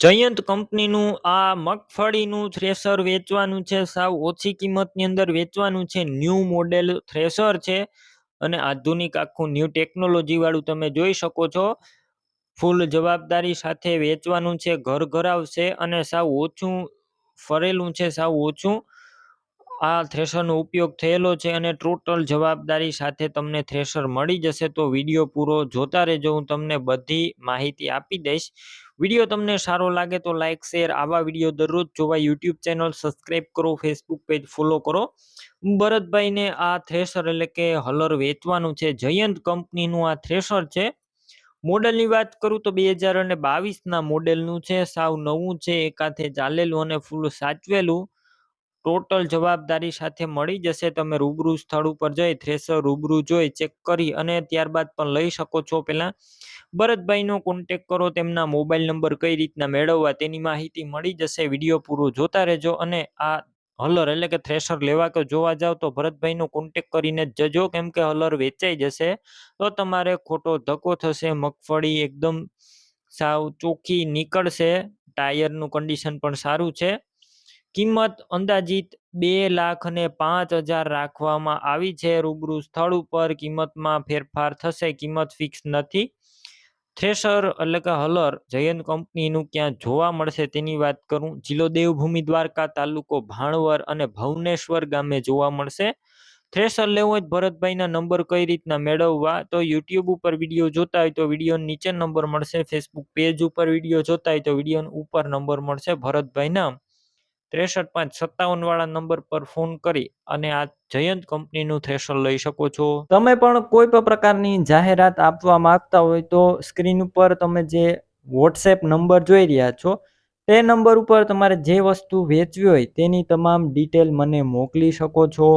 જયંત કંપનીનું આ મગફળીનું થ્રેસર વેચવાનું છે, સાવ ઓછી કિંમતની અંદર વેચવાનું છે. ન્યૂ મોડેલ થ્રેસર છે અને આધુનિક આખું ન્યૂ ટેકનોલોજી વાળું તમે જોઈ શકો છો. ફૂલ જવાબદારી સાથે વેચવાનું છે, ઘર ઘરાવશે અને સાવ ઓછું ફરેલું છે, સાવ ઓછું આ થ્રેશરનો ઉપયોગ થયેલો છે અને ટોટલ જવાબદારી સાથે તમને થ્રેશર મળી જશે તો વીડિયો પૂરો જોતા રહેજો. હું તમને બધી માહિતી આપી દઈશ. વીડિયો તમને સારો લાગે તો લાઇક શેર, આવા વીડિયો દરરોજ જોવા યુટ્યુબ ચેનલ સબસ્ક્રાઈબ કરો, ફેસબુક પેજ ફોલો કરો. ભરતભાઈને આ થ્રેશર એટલે કે હલર વેચવાનું છે. જયંત કંપનીનું આ થ્રેશર છે. મોડલની વાત કરું તો બે હજાર અને બાવીસના મોડેલનું છે. સાવ નવું છે, એકાથે ચાલેલું અને ફૂલ સાચવેલું. ટોટલ જવાબદારી સાથે મળી જશે. તમે રૂબરૂ સ્થળ ઉપર જઈ થ્રેસર રૂબરૂ જોઈ ચેક કરી અને ત્યારબાદ પણ લઈ શકો છો. પહેલાં ભરતભાઈનો કોન્ટેક કરો, તેમના મોબાઈલ નંબર કઈ રીતના મેળવવા તેની માહિતી મળી જશે. વીડિયો પૂરો જોતા રહેજો અને આ હલર એટલે કે થ્રેશર લેવા કે જોવા જાવ તો ભરતભાઈનો કોન્ટેક કરીને જજો. કેમ કે હલર વેચાઈ જશે તો તમારે ખોટો ધક્કો થશે, મગફળી એકદમ સાવ ચોખ્ખી નીકળશે, ટાયરનું કન્ડિશન પણ સારું છે. કિંમત અંદાજિત બે લાખ અને પાંચ હજાર રાખવામાં આવી છે. રૂબરૂ સ્થળ ઉપર કિંમતમાં ફેરફાર થશે. કિંમત ફિક્સ નથી. થ્રેશર એટલે કે હલર જયંત કંપનીનું ક્યાં જોવા મળશે તેની વાત કરું. જિલ્લો દેવભૂમિ દ્વારકા તાલુકો ભાણવર અને ભવનેશ્વર ગામે જોવા મળશે. થ્રેશર લેવો હોય ભરતભાઈના નંબર કઈ રીતના મેળવવા? તો યુટ્યુબ ઉપર વીડિયો જોતા હોય તો વીડિયો નીચે નંબર મળશે. ફેસબુક પેજ ઉપર વીડિયો જોતા હોય તો વીડિયો ઉપર નંબર મળશે ભરતભાઈના. ત્રેસઠ પાંચ સત્તાવન વાળા નંબર પર ફોન કરી અને આ જયંત કંપનીનું થ્રેશર લઈ શકો છો. તમે પણ કોઈ પણ પ્રકારની જાહેરાત આપવા માંગતા હોય તો સ્ક્રીન ઉપર તમે જે વોટ્સએપ નંબર જોઈ રહ્યા છો, તે નંબર ઉપર તમારે જે વસ્તુ વેચવી હોય તેની તમામ ડિટેલ મને મોકલી શકો છો.